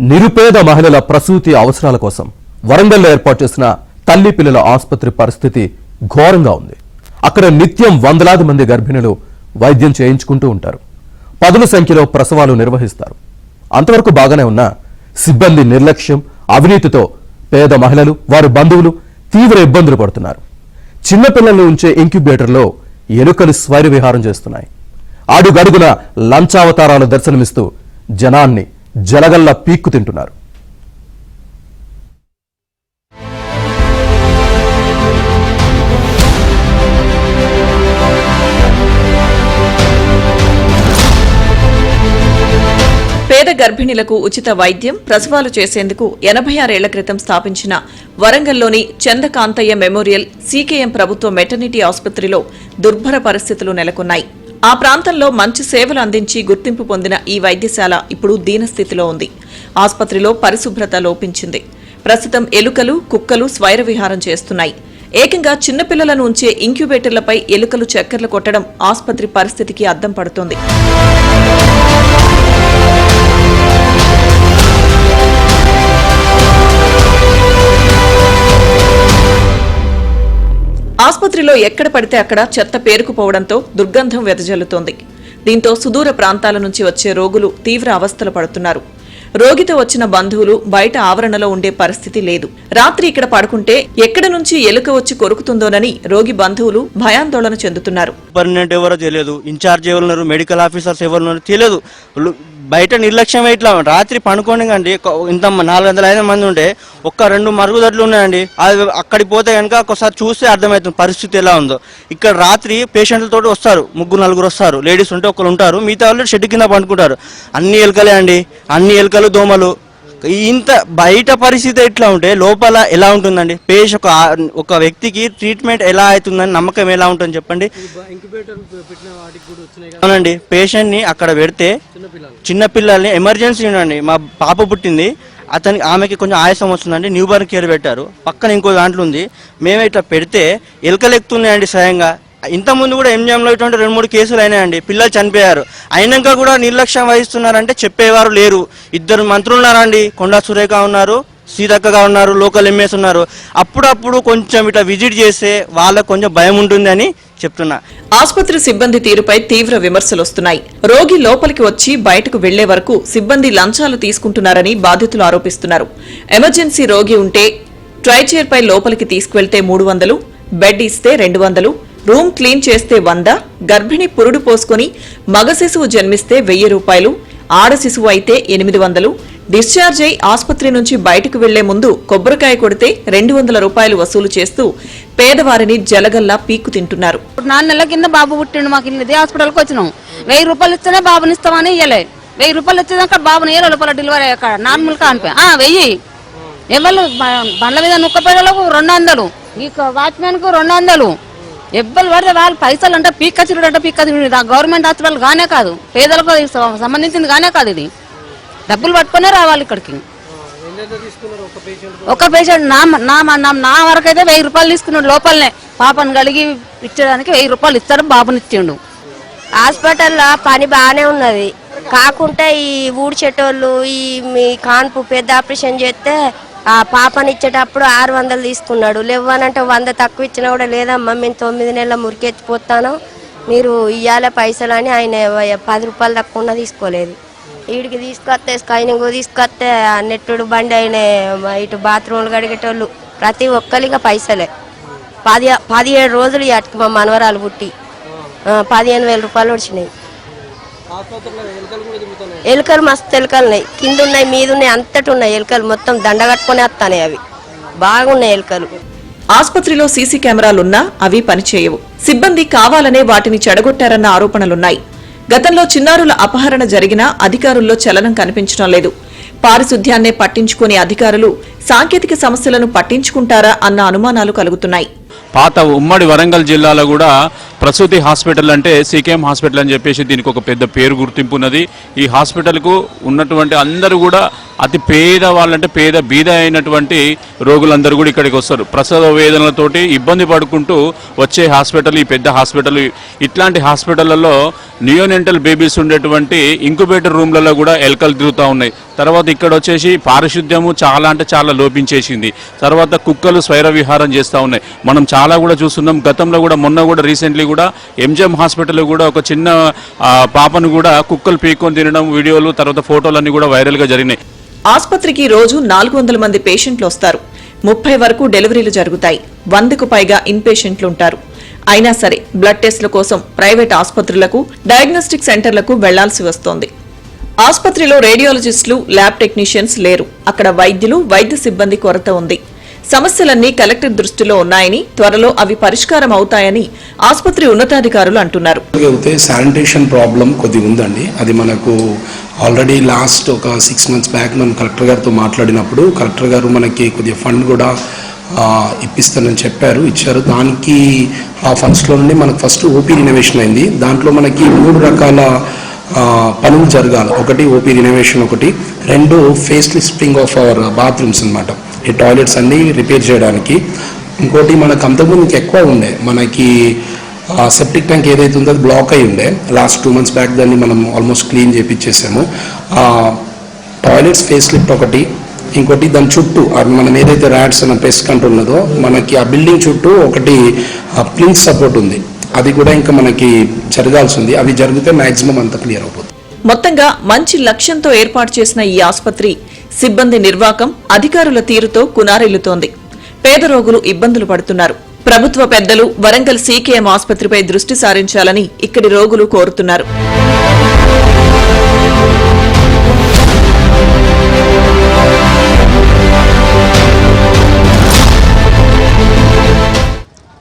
నిరుపేద మహిళల ప్రసూతి అవసరాల కోసం వరంగల్లో ఏర్పాటు చేసిన తల్లి పిల్లల ఆసుపత్రి పరిస్థితి ఘోరంగా ఉంది. అక్కడ నిత్యం వందలాది మంది గర్భిణులు వైద్యం చేయించుకుంటూ ఉంటారు. పదుల సంఖ్యలో ప్రసవాలు నిర్వహిస్తారు. అంతవరకు బాగానే ఉన్న సిబ్బంది నిర్లక్ష్యం అవినీతితో పేద మహిళలు వారి బంధువులు తీవ్ర ఇబ్బందులు పడుతున్నారు. చిన్నపిల్లల్ని ఉంచే ఇంక్యుబేటర్లో ఎలుకలు స్వైర విహారం చేస్తున్నాయి. అడుగడుగున లంచావతారాలు దర్శనమిస్తూ జనాన్ని జలగల్లా పీక్కు తింటున్నారు. పేద గర్భిణులకు ఉచిత వైద్యం ప్రసవాలు చేసేందుకు ఎనభై ఆరేళ్ళ క్రితం స్థాపించిన వరంగల్లోని చందకాంతయ్య మెమోరియల్ సీకేఎం ప్రభుత్వ మెటర్నిటీ ఆసుపత్రిలో దుర్భర పరిస్థితులు నెలకొన్నాయి. ఆ ప్రాంతంలో మంచి సేవలు అందించి గుర్తింపు పొందిన ఈ వైద్యశాల ఇప్పుడు దీనస్థితిలో ఉంది. ఆసుపత్రిలో పరిశుభ్రత లోపించింది. ప్రస్తుతం ఎలుకలు కుక్కలు స్వైర విహారం చేస్తున్నాయి. ఏకంగా చిన్నపిల్లలను ఉంచే ఇంక్యుబేటర్లపై ఎలుకలు చక్కర్లు కొట్టడం ఆసుపత్రి పరిస్థితికి అద్దం పడుతోంది. రాత్రిలో ఎక్కడ పడితే అక్కడ చెత్త పేరుకుపోవడంతో దుర్గంధం వెదజల్లుతోంది. దీంతో సుదూర ప్రాంతాల నుంచి వచ్చే రోగులు తీవ్ర అవస్థలు పడుతున్నారు. రోగితో వచ్చిన బంధువులు బయట ఆవరణలో ఉండే పరిస్థితి లేదు. రాత్రి ఇక్కడ పడుకుంటే ఎక్కడ నుంచి ఎలుక వచ్చి కొరుకుతుందోనని రోగి బంధువులు భయాందోళన చెందుతున్నారు. ఎవరో తెలియదు. ఇన్ఛార్జ్ ఎవరు మెడికల్ ఆఫీసర్స్ ఎవరు తెలియదు. బయట నిర్లక్ష్యం ఇట్లా. రాత్రి పనుకోండి కండి ఇంత నాలుగు వందల ఐదు మంది ఉంటే ఒక్క రెండు మరుగుదొడ్లు ఉన్నాయండి. అది అక్కడికి పోతే కనుక ఒకసారి చూస్తే అర్థమవుతుంది పరిస్థితి ఎలా ఉందో. ఇక్కడ రాత్రి పేషెంట్లతో వస్తారు ముగ్గురు నలుగురు వస్తారు. లేడీస్ ఉంటే ఒకరు ఉంటారు మిగతా వాళ్ళు షెడ్ కింద పండుకుంటారు. అన్ని ఎలుకలే అండి అన్ని ఎలుకలు దోమలు. ఇంత బయట పరిస్థితి ఎట్లా ఉంటే లోపల ఎలా ఉంటుందండి? పేష ఒక ఒక వ్యక్తికి ట్రీట్మెంట్ ఎలా అవుతుందని నమ్మకం ఎలా ఉంటుంది చెప్పండి. అవునండి. పేషెంట్ని అక్కడ పెడితే చిన్న పిల్లల్ని ఎమర్జెన్సీ ఉండండి మా పాప పుట్టింది. అతనికి ఆమెకి కొంచెం ఆయాసం వస్తుందండి. న్యూ బర్న్ కేర్ పెట్టారు. పక్కన ఇంకో దాంట్లో ఉంది. మేము ఇట్లా పెడితే ఎలుకలు ఎక్కుతున్నాయండి స్వయంగా. ఇంతకుముందు కూడా ఎంజిఎంలో ఇటువంటి రెండు మూడు కేసులు అయినాయండి. పిల్లలు చనిపోయారు. అయినాక కూడా నిర్లక్ష్యం వహిస్తున్నారంటే చెప్పేవారు లేరు. ఇద్దరు మంత్రులు ఉన్నారండి కొండా సురేఖ ఉన్నారు సీతక్కగా ఉన్నారు లోకల్ ఎంఎస్ ఉన్నారు. అప్పుడప్పుడు కొంచెం ఇట్లా విజిట్ చేస్తే వాళ్ళకు కొంచెం భయం ఉంటుంది అని చెప్తున్నా. ఆసుపత్రి సిబ్బంది తీరుపై తీవ్ర విమర్శలు వస్తున్నాయి. రోగి లోపలికి వచ్చి బయటకు వెళ్ళే వరకు సిబ్బంది లంచాలు తీసుకుంటున్నారని బాధితులు ఆరోపిస్తున్నారు. ఎమర్జెన్సీ రోగి ఉంటే ట్రైచైర్పై లోపలికి తీసుకువెళ్తే మూడు వందలు బెడ్ ఇస్తే రెండు వందలు రూమ్ క్లీన్ చేస్తే వంద గర్భిణి పురుడు పోసుకొని మగ శిశువు జన్మిస్తే వెయ్యి రూపాయలు ఆడ శిశువు అయితే ఎనిమిది వందలు. డిశ్చార్జ్ అయి ఆసుపత్రి నుంచి బయటకు వెళ్ళే ముందు కొబ్బరికాయ కొడితే రెండు వందల రూపాయలు వసూలు చేస్తూ పేదవారిని జలగల్లా పీక్కు తింటున్నారు. ఇప్పుడు నాలుగు నెలల కింద బాబు పుట్టిండు మాకు ఇల్లు హాస్పిటల్కి వచ్చినాం. వెయ్యి రూపాయలు ఇస్తేనే బాబుని ఇస్తామని ఇయ్యలే. వెయ్యి రూపాయలు ఇచ్చేదాకా బాబుని ఏ లోపల డెలివరీ అక్కడ నార్మల్ కానిపోయి ఆ వెయ్యి. ఎవరు బండ్ల మీద నుక్కపేదలకు రెండు వందలు. ఈ వాచ్మెన్కు రెండు వందలు. ఎవ్వరు పడితే వాళ్ళు పైసలు అంటే పీక్క చిరుడు అంటే పీక్క ఆ గవర్నమెంట్ హాస్పిటల్ కానే కాదు. పేదలకు సంబంధించింది కానే కాదు ఇది. డబ్బులు పట్టుకునే రావాలి ఇక్కడికి. ఒక పేషెంట్ నా నా నా వరకైతే వరకు అయితే వెయ్యి రూపాయలు తీసుకున్నాడు లోపలనే. పాపను కలిగి ఇచ్చడానికి వెయ్యి రూపాయలు ఇస్తాడు బాబుని ఇచ్చిండు. హాస్పిటల్లో పని బాగానే ఉన్నది. కాకుంటే ఈ ఊడ్చేటోళ్ళు ఈ మీ కాన్పు పెద్ద ఆపరేషన్ చేస్తే ఆ పాపని ఇచ్చేటప్పుడు ఆరు వందలు తీసుకున్నాడు. లేవనంటే వంద తక్కువ ఇచ్చినా కూడా లేదమ్మా మేము తొమ్మిది నెలల మురికెత్తిపోతాను. మీరు ఇయ్యాలే పైసలు అని ఆయన పది రూపాయలు తక్కువ ఉన్నా తీసుకోలేదు. వీడికి తీసుకొస్తే స్కైనింగ్ తీసుకొస్తే నెట్టుడు బండి ఆయన ఇటు బాత్రూమ్లు కడిగేటోళ్ళు ప్రతి ఒక్కరిగా పైసలే. పది పదిహేడు రోజులు అటుకు మా మనవరాలు పుట్టి పదిహేను వేల రూపాయలు వచ్చినాయి ఎలుకలు మస్తు ఎలుకలు ఉన్నాయి. కింద ఉన్నాయి మీద ఉన్నాయి అంతటి ఉన్నాయి ఎలుకలు. మొత్తం దండ కట్టుకొని వస్తాయి అవి. బాగున్నాయి ఎలుకలు. ఆసుపత్రిలో సీసీ కెమెరాలున్నా అవి పనిచేయవు. సిబ్బంది కావాలనే వాటిని చెడగొట్టారన్న ఆరోపణలున్నాయి. గతంలో చిన్నారుల అపహరణ జరిగినా అధికారుల్లో చలనం కనిపించడం లేదు. పారిశుద్ధ్యాన్నే పట్టించుకునే అధికారులు సాంకేతిక సమస్యలను పట్టించుకుంటారా అన్న అనుమానాలు కలుగుతున్నాయి. పాత ఉమ్మడి వరంగల్ జిల్లాలో కూడా ప్రసూతి హాస్పిటల్ అంటే సీకేఎం హాస్పిటల్ అని చెప్పేసి దీనికి ఒక పెద్ద పేరు గుర్తింపు ఉన్నది ఈ హాస్పిటల్కు ఉన్నటువంటి అందరూ కూడా అతి పేద వాళ్ళంటే పేద బీద అయినటువంటి రోగులందరూ కూడా ఇక్కడికి వస్తారు. ప్రసవ వేదనలతోటి ఇబ్బంది పడుకుంటూ వచ్చే హాస్పిటల్ ఈ పెద్ద హాస్పిటల్. ఇట్లాంటి హాస్పిటళ్ళలో నియోనెంటల్ బేబీస్ ఉండేటువంటి ఇంక్యుబేటర్ రూమ్లలో కూడా ఎలకలు తిరుగుతూ ఉన్నాయి. తర్వాత ఇక్కడ వచ్చేసి పారిశుద్ధ్యము చాలా అంటే చాలా లోపించేసింది. తర్వాత కుక్కలు స్వైర విహారం చేస్తూ ఉన్నాయి. మనం చాలా కూడా చూస్తున్నాం. గతంలో కూడా మొన్న కూడా రీసెంట్లీ కూడా ఎంజిఎం హాస్పిటల్లో కూడా ఒక చిన్న పాపను కూడా కుక్కలు పీక్కొని తినడం వీడియోలు తర్వాత ఫోటోలు కూడా వైరల్గా జరిగినాయి. ఆసుపత్రికి రోజు నాలుగు వందల మంది పేషెంట్లు వస్తారు. ముప్పై వరకు డెలివరీలు జరుగుతాయి. వందకు పైగా ఇన్పేషెంట్లు ఉంటారు అయినా సరే బ్లడ్ టెస్టుల కోసం ప్రైవేట్ ఆసుపత్రులకు డయాగ్నోస్టిక్ సెంటర్లకు వెళ్ళాల్సి వస్తోంది. ఆసుపత్రిలో రేడియాలజిస్టులు ల్యాబ్ టెక్నీషియన్స్ లేరు. అక్కడ వైద్యులు వైద్య సిబ్బంది కొరత ఉంది. సమస్యలన్నీ కలెక్టర్ దృష్టిలో ఉన్నాయని త్వరలో అవి పరిష్కారం అవుతాయని ఆసుపత్రి ఉన్నతాధికారులు అంటున్నారు. అయితే శానిటేషన్ ప్రాబ్లం కొద్దిగా ఉందండి. అది మనకు ఆల్రెడీ లాస్ట్ ఒక సిక్స్ మంత్స్ బ్యాక్ మనం కలెక్టర్ గారితో మాట్లాడినప్పుడు కలెక్టర్ గారు మనకి కొద్దిగా ఫండ్ కూడా ఇప్పిస్తానని చెప్పారు ఇచ్చారు. దానికి ఆ ఫండ్స్లో నుండి మనకు ఫస్ట్ ఓపీ రినోవేషన్ అయింది. దాంట్లో మనకి మూడు రకాల పనులు జరగాలి. ఒకటి ఓపీ రినోవేషన్ ఒకటి రెండు face lifting of our bathrooms అన్నమాట. ఈ టాయిలెట్స్ అన్నీ రిపేర్ చేయడానికి. ఇంకోటి మనకు అంతకుముందుకు ఎక్కువ ఉండే. మనకి సెప్టిక్ ట్యాంక్ ఏదైతే ఉందో అది బ్లాక్ అయి ఉండే. లాస్ట్ టూ మంత్స్ బ్యాక్ దాన్ని మనం ఆల్మోస్ట్ క్లీన్ చేపించేసాము ఆ టాయిలెట్స్ ఫేస్ లిఫ్ట్ ఒకటి. ఇంకోటి దాని చుట్టూ మనం ఏదైతే ర్యాడ్స్ అన్న పెస్ట్ కంట్రోల్ ఉన్నదో మనకి ఆ బిల్డింగ్ చుట్టూ ఒకటి ప్లింక్ సపోర్ట్ ఉంది. అది కూడా ఇంకా మనకి జరగాల్సి ఉంది అవి జరిగితే మాక్సిమం అంత క్లియర్ అవుతుంది. మొత్తంగా మంచి లక్ష్యంతో ఏర్పాటు చేసిన ఈ ఆసుపత్రి సిబ్బంది నిర్వాకం అధికారుల తీరుతో కునారిల్లుతోంది. పేద రోగులు ఇబ్బందులు పడుతున్నారు. ప్రభుత్వ పెద్దలు వరంగల్ సీకేఎం ఆసుపత్రిపై దృష్టి సారించాలని ఇక్కడి రోగులు కోరుతున్నారు.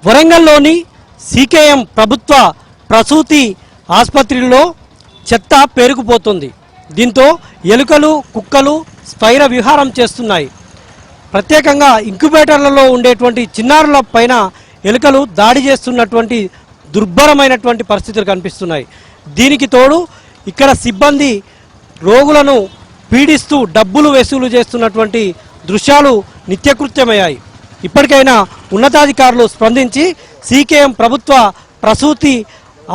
వరంగల్లోని సీకేఎం ప్రభుత్వ ప్రసూతి ఆసుపత్రిలో చెత్త పేరుకుపోతుంది. దీంతో ఎలుకలు కుక్కలు స్పైర విహారం చేస్తున్నాయి. ప్రత్యేకంగా ఇంక్యుబేటర్లలో ఉండేటువంటి చిన్నారుల పైన ఎలుకలు దాడి చేస్తున్నటువంటి దుర్భరమైనటువంటి పరిస్థితులు కనిపిస్తున్నాయి. దీనికి తోడు ఇక్కడ సిబ్బంది రోగులను పీడిస్తూ డబ్బులు వసూలు చేస్తున్నటువంటి దృశ్యాలు నిత్యకృత్యమయ్యాయి. ఇప్పటికైనా ఉన్నతాధికారులు స్పందించి సీకేఎం ప్రభుత్వ ప్రసూతి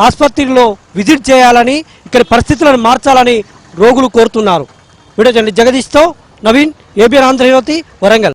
ఆసుపత్రిలో విజిట్ చేయాలని ఇక్కడ పరిస్థితులను మార్చాలని రోగులు కోరుతున్నారు. వీడియో జర్నలిస్ట్ జగదీష్తో నవీన్ ఏబిఎన్ ఆంధ్రజ్యోతి వరంగల్.